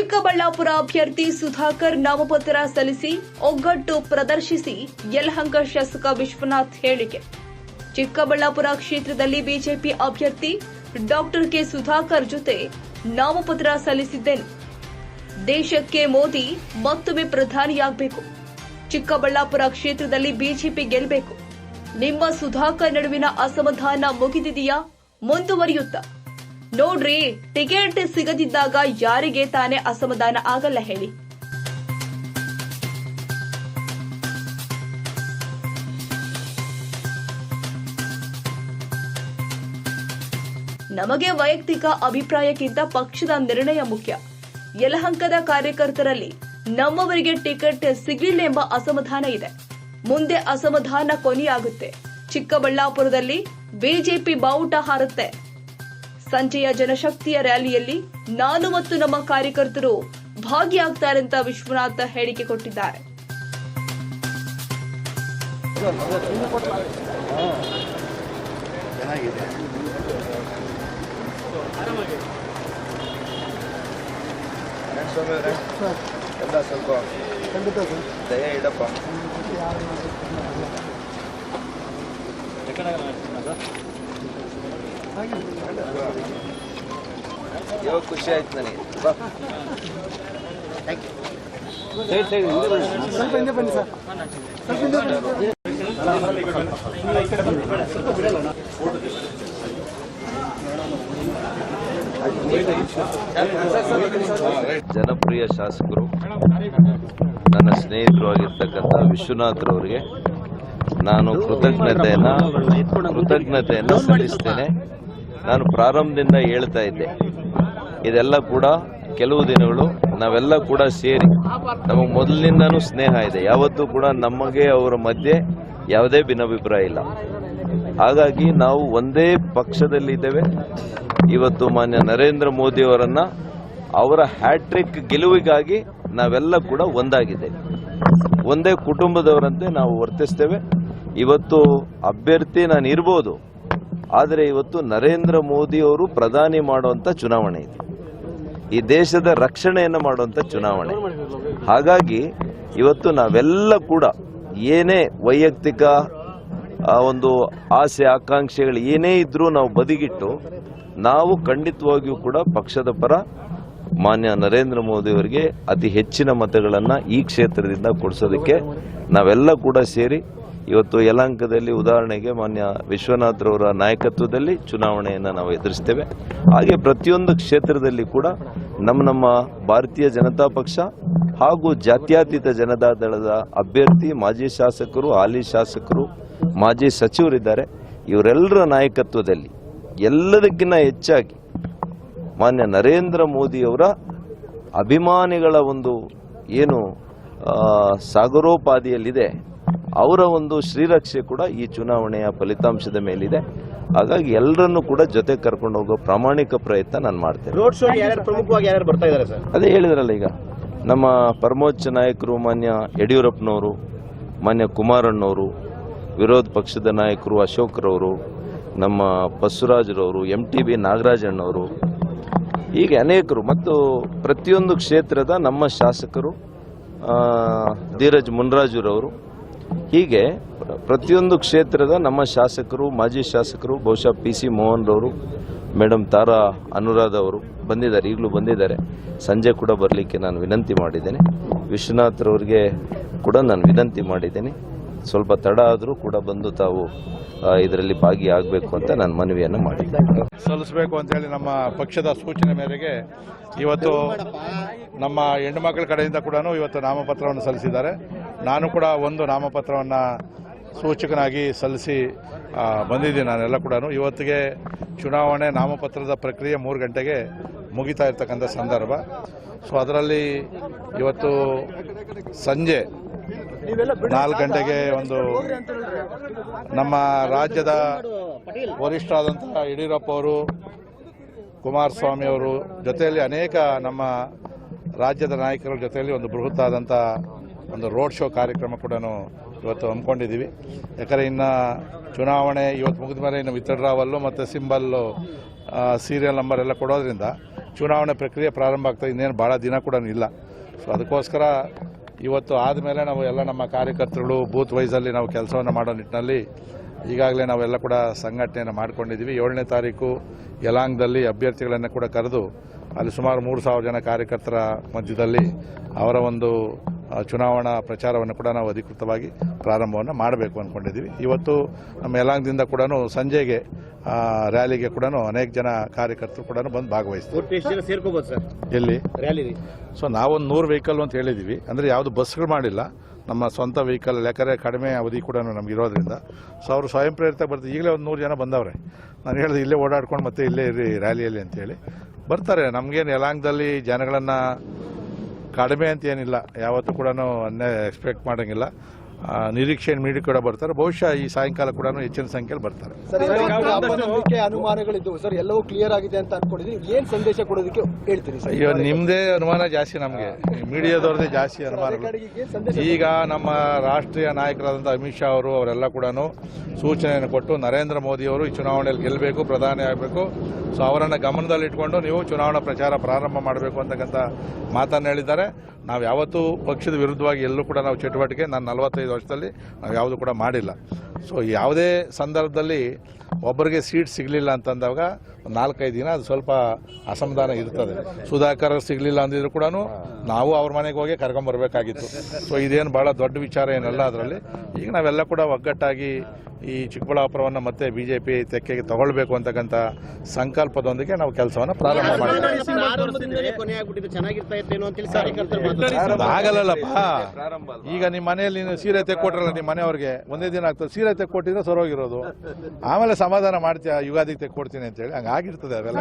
ಚಿಕ್ಕಬಳ್ಳಾಪುರ ಅಭ್ಯರ್ಥಿ ಸುಧಾಕರ್ ನಾಮಪತ್ರ ಸಲ್ಲಿಸಿ ಒಗ್ಗಟ್ಟು ಪ್ರದರ್ಶಿಸಿ ಯಲಹಂಕ ಶಾಸಕ ವಿಶ್ವನಾಥ್ ಹೇಳಿಕೆ. ಚಿಕ್ಕಬಳ್ಳಾಪುರ ಕ್ಷೇತ್ರದಲ್ಲಿ ಬಿಜೆಪಿ ಅಭ್ಯರ್ಥಿ ಡಾಕ್ಟರ್ ಕೆ ಸುಧಾಕರ್ ಜೊತೆ ನಾಮಪತ್ರ ಸಲ್ಲಿಸಿದ್ದೇನೆ. ದೇಶಕ್ಕೆ ಮೋದಿ ಮತ್ತೊಮ್ಮೆ ಪ್ರಧಾನಿಯಾಗಬೇಕು. ಚಿಕ್ಕಬಳ್ಳಾಪುರ ಕ್ಷೇತ್ರದಲ್ಲಿ ಬಿಜೆಪಿ ಗೆಲ್ಲಬೇಕು. ನಿಮ್ಮ ಸುಧಾಕರ್ ನಡುವಿನ ಅಸಮಾಧಾನ ಮುಗಿದಿದೆಯಾ? ಮುಂದುವರಿಯುತ್ತಾ? ನೋಡ್ರಿ ಟಿಕೆಟ್ ಸಿಗದಿದ್ದಾಗ ಯಾರಿಗೆ ತಾನೇ ಅಸಮಾಧಾನ ಆಗಲ್ಲ ಹೇಳಿ. ನಮಗೆ ವೈಯಕ್ತಿಕ ಅಭಿಪ್ರಾಯಕ್ಕಿಂತ ಪಕ್ಷದ ನಿರ್ಣಯ ಮುಖ್ಯ. ಯಲಹಂಕದ ಕಾರ್ಯಕರ್ತರಲ್ಲಿ ನಮ್ಮವರಿಗೆ ಟಿಕೆಟ್ ಸಿಗಲಿಲ್ಲ ಎಂಬ ಅಸಮಾಧಾನ ಇದೆ. ಮುಂದೆ ಅಸಮಾಧಾನ ಕೊನೆಯಾಗುತ್ತೆ. ಚಿಕ್ಕಬಳ್ಳಾಪುರದಲ್ಲಿ ಬಿಜೆಪಿ ಬಾವುಟ ಹಾರುತ್ತೆ. ಸಂಜೆಯ ಜನಶಕ್ತಿಯ ರ್ಯಾಲಿಯಲ್ಲಿ ನಾನು ಮತ್ತು ನಮ್ಮ ಕಾರ್ಯಕರ್ತರು ಭಾಗಿಯಾಗ್ತಾರೆ ಅಂತ ವಿಶ್ವನಾಥ ಹೇಳಿಕೆ ಕೊಟ್ಟಿದ್ದಾರೆ. ಸ್ವಲ್ಪ ದಯ ಇಡಪ್ಪ ಇವಾಗ ಖುಷಿ ಆಯ್ತು ನನಗೆ ಬಾ ಸ್ವಲ್ಪ ಹಿಂದೆ ಬನ್ನಿ ಸರ್ ಸ್ವಲ್ಪ ಹಿಂದೆ ಬನ್ನಿ ಜನಪ್ರಿಯ ಶಾಸಕರು, ನನ್ನ ಸ್ನೇಹಿತರು ಆಗಿರ್ತಕ್ಕಂಥ ವಿಶ್ವನಾಥ್ರವರಿಗೆ ನಾನು ಕೃತಜ್ಞತೆಯನ್ನ ಕೃತಜ್ಞತೆಯನ್ನು ಸಲ್ಲಿಸ್ತೇನೆ. ನಾನು ಪ್ರಾರಂಭದಿಂದ ಹೇಳ್ತಾ ಇದ್ದೆ. ಇದೆಲ್ಲ ಕೂಡ ಕೆಲವು ದಿನಗಳು ನಾವೆಲ್ಲ ಕೂಡ ಸೇರಿ ನಮಗೆ ಮೊದಲಿನಿಂದನೂ ಸ್ನೇಹ ಇದೆ. ಯಾವತ್ತೂ ಕೂಡ ನಮಗೆ ಅವರ ಮಧ್ಯೆ ಯಾವುದೇ ಭಿನ್ನಾಭಿಪ್ರಾಯ ಇಲ್ಲ. ಹಾಗಾಗಿ ನಾವು ಒಂದೇ ಪಕ್ಷದಲ್ಲಿದ್ದೇವೆ. ಇವತ್ತು ಮಾನ್ಯ ನರೇಂದ್ರ ಮೋದಿ ಅವರನ್ನ ಅವರ ಹ್ಯಾಟ್ರಿಕ್ ಗೆಲುವಿಗಾಗಿ ನಾವೆಲ್ಲ ಕೂಡ ಒಂದಾಗಿದ್ದೇವೆ. ಒಂದೇ ಕುಟುಂಬದವರಂತೆ ನಾವು ವರ್ತಿಸ್ತೇವೆ. ಇವತ್ತು ಅಭ್ಯರ್ಥಿ ನಾನು ಇರ್ಬೋದು. ಆದರೆ ಇವತ್ತು ನರೇಂದ್ರ ಮೋದಿ ಅವರು ಪ್ರಧಾನಿ ಮಾಡುವಂತ ಚುನಾವಣೆ ಇದೆ. ಈ ದೇಶದ ರಕ್ಷಣೆಯನ್ನು ಮಾಡುವಂತ ಚುನಾವಣೆ. ಹಾಗಾಗಿ ಇವತ್ತು ನಾವೆಲ್ಲ ಕೂಡ ಏನೇ ವೈಯಕ್ತಿಕ ಒಂದು ಆಸೆ, ಆಕಾಂಕ್ಷೆಗಳು ಏನೇ ಇದ್ರೂ ನಾವು ಬದಿಗಿಟ್ಟು ನಾವು ಖಂಡಿತವಾಗಿಯೂ ಕೂಡ ಪಕ್ಷದ ಪರ ಮಾನ್ಯ ನರೇಂದ್ರ ಮೋದಿ ಅವರಿಗೆ ಅತಿ ಹೆಚ್ಚಿನ ಮತಗಳನ್ನು ಈ ಕ್ಷೇತ್ರದಿಂದ ಕೊಡಿಸೋದಕ್ಕೆ ನಾವೆಲ್ಲ ಕೂಡ ಸೇರಿ ಇವತ್ತು ಯಲಾಂಕದಲ್ಲಿ ಉದಾಹರಣೆಗೆ ಮಾನ್ಯ ವಿಶ್ವನಾಥ್ರವರ ನಾಯಕತ್ವದಲ್ಲಿ ಚುನಾವಣೆಯನ್ನು ನಾವು ಎದುರಿಸ್ತೇವೆ. ಹಾಗೆ ಪ್ರತಿಯೊಂದು ಕ್ಷೇತ್ರದಲ್ಲಿ ಕೂಡ ನಮ್ಮ ನಮ್ಮ ಭಾರತೀಯ ಜನತಾ ಪಕ್ಷ ಹಾಗೂ ಜಾತ್ಯತೀತ ಜನತಾ ದಳದ ಅಭ್ಯರ್ಥಿ, ಮಾಜಿ ಶಾಸಕರು, ಹಾಲಿ ಶಾಸಕರು, ಮಾಜಿ ಸಚಿವರಿದ್ದಾರೆ. ಇವರೆಲ್ಲರ ನಾಯಕತ್ವದಲ್ಲಿ ಎಲ್ಲದಕ್ಕಿಂತ ಹೆಚ್ಚಾಗಿ ಮಾನ್ಯ ನರೇಂದ್ರ ಮೋದಿಯವರ ಅಭಿಮಾನಿಗಳ ಒಂದು ಏನು ಸಾಗರೋಪಾದಿಯಲ್ಲಿದೆ. ಅವರ ಒಂದು ಶ್ರೀರಕ್ಷೆ ಕೂಡ ಈ ಚುನಾವಣೆಯ ಫಲಿತಾಂಶದ ಮೇಲಿದೆ. ಹಾಗಾಗಿ ಎಲ್ಲರನ್ನೂ ಕೂಡ ಜೊತೆ ಕರ್ಕೊಂಡು ಹೋಗೋ ಪ್ರಾಮಾಣಿಕ ಪ್ರಯತ್ನ ನಾನು ಮಾಡ್ತೇನೆ. ರೋಡ್ ಯಾರ್ಯಾರು ಪ್ರಮುಖವಾಗಿ ಯಾರ್ಯಾರು ಬರ್ತಾ ಇದ್ದಾರೆ ಸರ್? ಅದೇ ಹೇಳಿದ್ರಲ್ಲ ಈಗ ನಮ್ಮ ಪರಮೋಚ್ಚ ನಾಯಕರು ಮಾನ್ಯ ಯಡಿಯೂರಪ್ಪನವರು ಮಾನ್ಯ ಕುಮಾರಣ್ಣವರು ವಿರೋಧ ಪಕ್ಷದ ನಾಯಕರು ಅಶೋಕ್ರವರು ನಮ್ಮ ಬಸವರಾಜ್ರವರು ಎಂ ಟಿ ಬಿ ನಾಗರಾಜಣ್ಣವರು ಹೀಗೆ ಅನೇಕರು ಮತ್ತು ಪ್ರತಿಯೊಂದು ಕ್ಷೇತ್ರದ ನಮ್ಮ ಶಾಸಕರು ಧೀರಜ್ ಮುನ್ರಾಜುರವರು ಹೀಗೆ ಪ್ರತಿಯೊಂದು ಕ್ಷೇತ್ರದ ನಮ್ಮ ಶಾಸಕರು, ಮಾಜಿ ಶಾಸಕರು, ಬಹುಶಃ ಪಿ ಸಿ ಮೋಹನ್ ರವರು ಮೇಡಮ್ ತಾರಾ ಅನುರಾಧ ಅವರು ಬಂದಿದ್ದಾರೆ, ಈಗಲೂ ಬಂದಿದ್ದಾರೆ. ಸಂಜೆ ಕೂಡ ಬರಲಿಕ್ಕೆ ನಾನು ವಿನಂತಿ ಮಾಡಿದ್ದೇನೆ. ವಿಶ್ವನಾಥ್ರವ್ರಿಗೆ ಕೂಡ ನಾನು ವಿನಂತಿ ಮಾಡಿದ್ದೇನೆ. ಸ್ವಲ್ಪ ತಡ ಆದರೂ ಕೂಡ ಬಂದು ತಾವು ಇದರಲ್ಲಿ ಭಾಗಿಯಾಗಬೇಕು ಅಂತ ನಾನು ಮನವಿಯನ್ನು ಮಾಡಿದ್ದೇನೆ. ಸಲ್ಲಿಸಬೇಕು ಅಂತೇಳಿ ನಮ್ಮ ಪಕ್ಷದ ಸೂಚನೆ ಮೇರೆಗೆ ಇವತ್ತು ನಮ್ಮ ಹೆಣ್ಣುಮಕ್ಕಳ ಕಡೆಯಿಂದ ಕೂಡ ಇವತ್ತು ನಾಮಪತ್ರವನ್ನು ಸಲ್ಲಿಸಿದ್ದಾರೆ. ನಾನು ಕೂಡ ಒಂದು ನಾಮಪತ್ರವನ್ನು ಸೂಚಕನಾಗಿ ಸಲ್ಲಿಸಿ ಬಂದಿದ್ದೀನಿ ನಾನೆಲ್ಲ ಕೂಡ ಇವತ್ತಿಗೆ ಚುನಾವಣೆ ನಾಮಪತ್ರದ ಪ್ರಕ್ರಿಯೆ ಮೂರು ಗಂಟೆಗೆ ಮುಗಿತಾ ಇರ್ತಕ್ಕಂಥ ಸಂದರ್ಭ. ಸೊ ಅದರಲ್ಲಿ ಇವತ್ತು ಸಂಜೆ ನಾಲ್ಕು ಗಂಟೆಗೆ ಒಂದು ನಮ್ಮ ರಾಜ್ಯದ ವರಿಷ್ಠರಾದಂತಹ ಯಡಿಯೂರಪ್ಪ ಅವರು, ಕುಮಾರಸ್ವಾಮಿ ಅವರು ಜೊತೆಯಲ್ಲಿ ಅನೇಕ ನಮ್ಮ ರಾಜ್ಯದ ನಾಯಕರ ಜೊತೆಯಲ್ಲಿ ಒಂದು ಬೃಹತ್ತಾದಂಥ ಒಂದು ರೋಡ್ ಶೋ ಕಾರ್ಯಕ್ರಮ ಕೂಡ ಇವತ್ತು ಹಮ್ಮಿಕೊಂಡಿದ್ದೀವಿ. ಯಾಕಂದರೆ ಇನ್ನು ಚುನಾವಣೆ ಇವತ್ತು ಮುಗಿದ ಮೇಲೆ ಇನ್ನು ವಿತಡ್ರಾವಲ್ಲು ಮತ್ತು ಸಿಂಬಲ್ಲು ಸೀರಿಯಲ್ ನಂಬರ್ ಎಲ್ಲ ಕೊಡೋದ್ರಿಂದ ಚುನಾವಣೆ ಪ್ರಕ್ರಿಯೆ ಪ್ರಾರಂಭ ಆಗ್ತದೆ ಇನ್ನೇನು ಭಾಳ ದಿನ ಕೂಡ ಇಲ್ಲ. ಸೊ ಅದಕ್ಕೋಸ್ಕರ ಇವತ್ತು ಆದಮೇಲೆ ನಾವು ಎಲ್ಲ ನಮ್ಮ ಕಾರ್ಯಕರ್ತರುಗಳು ಬೂತ್ ವೈಸಲ್ಲಿ ನಾವು ಕೆಲಸವನ್ನು ಮಾಡೋ ನಿಟ್ಟಿನಲ್ಲಿ ಈಗಾಗಲೇ ನಾವೆಲ್ಲ ಕೂಡ ಸಂಘಟನೆಯನ್ನು ಮಾಡಿಕೊಂಡಿದ್ದೀವಿ. ಏಳನೇ ತಾರೀಕು ಯಲಾಂಗದಲ್ಲಿ ಅಭ್ಯರ್ಥಿಗಳನ್ನು ಕೂಡ ಕರೆದು ಅಲ್ಲಿ ಸುಮಾರು ಮೂರು ಸಾವಿರ ಜನ ಕಾರ್ಯಕರ್ತರ ಮಧ್ಯದಲ್ಲಿ ಅವರ ಒಂದು ಚುನಾವಣಾ ಪ್ರಚಾರವನ್ನು ಕೂಡ ನಾವು ಅಧಿಕೃತವಾಗಿ ಪ್ರಾರಂಭವನ್ನು ಮಾಡಬೇಕು ಅಂದ್ಕೊಂಡಿದ್ದೀವಿ ಇವತ್ತು ನಮ್ಮ ಯಲಾಂಗದಿಂದ ಕೂಡ ಸಂಜೆಗೆ ರ್ಯಾಲಿಗೆ ಕೂಡ ಅನೇಕ ಜನ ಕಾರ್ಯಕರ್ತರು ಕೂಡ ಬಂದು ಭಾಗವಹಿಸ್ತಾರೆ. ಎಲ್ಲಿ? ಸೊ ನಾವೊಂದು ನೂರು ವೆಹಿಕಲ್ ಅಂತ ಹೇಳಿದ್ದೀವಿ. ಅಂದರೆ ಯಾವುದು ಬಸ್ಗಳು ಮಾಡಿಲ್ಲ. ನಮ್ಮ ಸ್ವಂತ ವೆಹಿಕಲ್ ಯಾಕಂದರೆ ಕಡಿಮೆ ಅವಧಿ ಕೂಡ ನಮ್ಗೆ ಇರೋದ್ರಿಂದ. ಸೊ ಅವರು ಸ್ವಯಂ ಪ್ರೇರಿತ ಬರ್ತಾರೆ ಈಗಲೇ ಒಂದು ನೂರು ಜನ ಬಂದವ್ರೆ. ನಾನು ಹೇಳಿದೆ ಇಲ್ಲೇ ಓಡಾಡ್ಕೊಂಡು ಮತ್ತೆ ಇಲ್ಲೇ ಇರಿ ರ್ಯಾಲಿಯಲ್ಲಿ ಅಂತೇಳಿ. ಬರ್ತಾರೆ. ನಮಗೇನು ಯಲಾಂಗದಲ್ಲಿ ಜನಗಳನ್ನು ಕಡಿಮೆ ಅಂತ ಏನಿಲ್ಲ. ಯಾವತ್ತೂ ಕೂಡ ಅನ್ನೇ ಎಕ್ಸ್ಪೆಕ್ಟ್ ಮಾಡೋಂಗಿಲ್ಲ. ಆ, ನಿರೀಕ್ಷೆ ಮೀಡಿ ಕೂಡ ಬರ್ತಾರೆ. ಬಹುಶಃ ಈ ಸಾಯಂಕಾಲ ಕೂಡ ಹೆಚ್ಚಿನ ಸಂಖ್ಯೆಯಲ್ಲಿ ಬರ್ತಾರೆ. ಸರ್ ಈಗ ಅಪನಂಬಿಕೆ ಅನುಮಾನಗಳಿದ್ದು ಸರ್ ಎಲ್ಲವೂ ಕ್ಲಿಯರ್ ಆಗಿದೆ ಅಂತ ಅನ್ಕೊಂಡಿದ್ವಿ ಏನು ಸಂದೇಶ ಕೊಡೋದಕ್ಕೆ ಹೇಳ್ತೀರಿ ಸರ್? ಅಯ್ಯೋ ನಿಮ್ಮದೇ ಅನುಮಾನ ಜಾಸ್ತಿ ನಮಗೆ. ಮೀಡಿಯಾದವ್ರದ್ದೇ ಜಾಸ್ತಿ ಅನುಮಾನಗಳು. ಸಂದೇಶ ಈಗ ನಮ್ಮ ರಾಷ್ಟ್ರೀಯ ನಾಯಕರಾದಂಥ ಅಮಿತ್ ಶಾ ಅವರು ಅವರೆಲ್ಲ ಕೂಡ ಸೂಚನೆಯನ್ನು ಕೊಟ್ಟು ನರೇಂದ್ರ ಮೋದಿ ಅವರು ಈ ಚುನಾವಣೆಯಲ್ಲಿ ಗೆಲ್ಲಬೇಕು ಪ್ರಧಾನಿ ಆಗಬೇಕು. ಸೊ ಅವರನ್ನು ಗಮನದಲ್ಲಿಟ್ಕೊಂಡು ನೀವು ಚುನಾವಣಾ ಪ್ರಚಾರ ಪ್ರಾರಂಭ ಮಾಡಬೇಕು ಅಂತಕ್ಕಂಥ ಮಾತನ್ನು ಹೇಳಿದ್ದಾರೆ. ನಾವು ಯಾವತ್ತೂ ಪಕ್ಷದ ವಿರುದ್ಧವಾಗಿ ಎಲ್ಲೂ ಕೂಡ ನಾವು ಚಟುವಟಿಕೆ, ನಾನು ನಲವತ್ತೈದು ವರ್ಷದಲ್ಲಿ ನಾವು ಯಾವುದು ಕೂಡ ಮಾಡಿಲ್ಲ. ಸೊ ಯಾವುದೇ ಸಂದರ್ಭದಲ್ಲಿ ಒಬ್ಬರಿಗೆ ಸೀಟ್ ಸಿಗಲಿಲ್ಲ ಅಂತಂದಾಗ ಒಂದು ನಾಲ್ಕೈದು ದಿನ ಅದು ಸ್ವಲ್ಪ ಅಸಮಾಧಾನ ಇರ್ತದೆ. ಸುಧಾಕರ್ ಸಿಗಲಿಲ್ಲ ಅಂದಿದ್ರು ಕೂಡ ನಾವು ಅವ್ರ ಮನೆಗೆ ಹೋಗಿ ಕರ್ಕೊಂಬರ್ಬೇಕಾಗಿತ್ತು ಸೊ ಇದೇನು ಭಾಳ ದೊಡ್ಡ ವಿಚಾರ ಏನಲ್ಲ ಅದರಲ್ಲಿ. ಈಗ ನಾವೆಲ್ಲ ಕೂಡ ಒಗ್ಗಟ್ಟಾಗಿ ಈ ಚಿಕ್ಕಬಳ್ಳಾಪುರವನ್ನು ಮತ್ತೆ ಬಿ ಜೆ ಪಿ ತೆಕ್ಕೆಗೆ ತಗೊಳ್ಬೇಕು ಅಂತಕ್ಕಂಥ ಸಂಕಲ್ಪದೊಂದಿಗೆ ನಾವು ಕೆಲಸವನ್ನು ಪ್ರಾರಂಭ ಮಾಡಿದ್ದೇವೆ ಆಗಲ್ಲಪ್ಪ? ಈಗ ನಿಮ್ಮ ಮನೆಯಲ್ಲಿ ನೀನು ಸೀರೆ ತೆಕ್ಕೊಟ್ರಲ್ಲ ನಿಮ್ಮ ಮನೆಯವ್ರಿಗೆ ಒಂದೇ ದಿನ ಆಗ್ತದೆ. ಸೀರೆ ತೆಕ್ಕೊಟ್ಟಿದ್ರೆ ಸರೋಗಿರೋದು. ಆಮೇಲೆ ಸಮಾಧಾನ ಮಾಡ್ತೀಯ ಯುಗಾದಿಗೆ ಕೊಡ್ತೀನಿ ಅಂತ ಹೇಳಿ ಹಂಗಾಗಿರ್ತದೆ ಅವೆಲ್ಲ.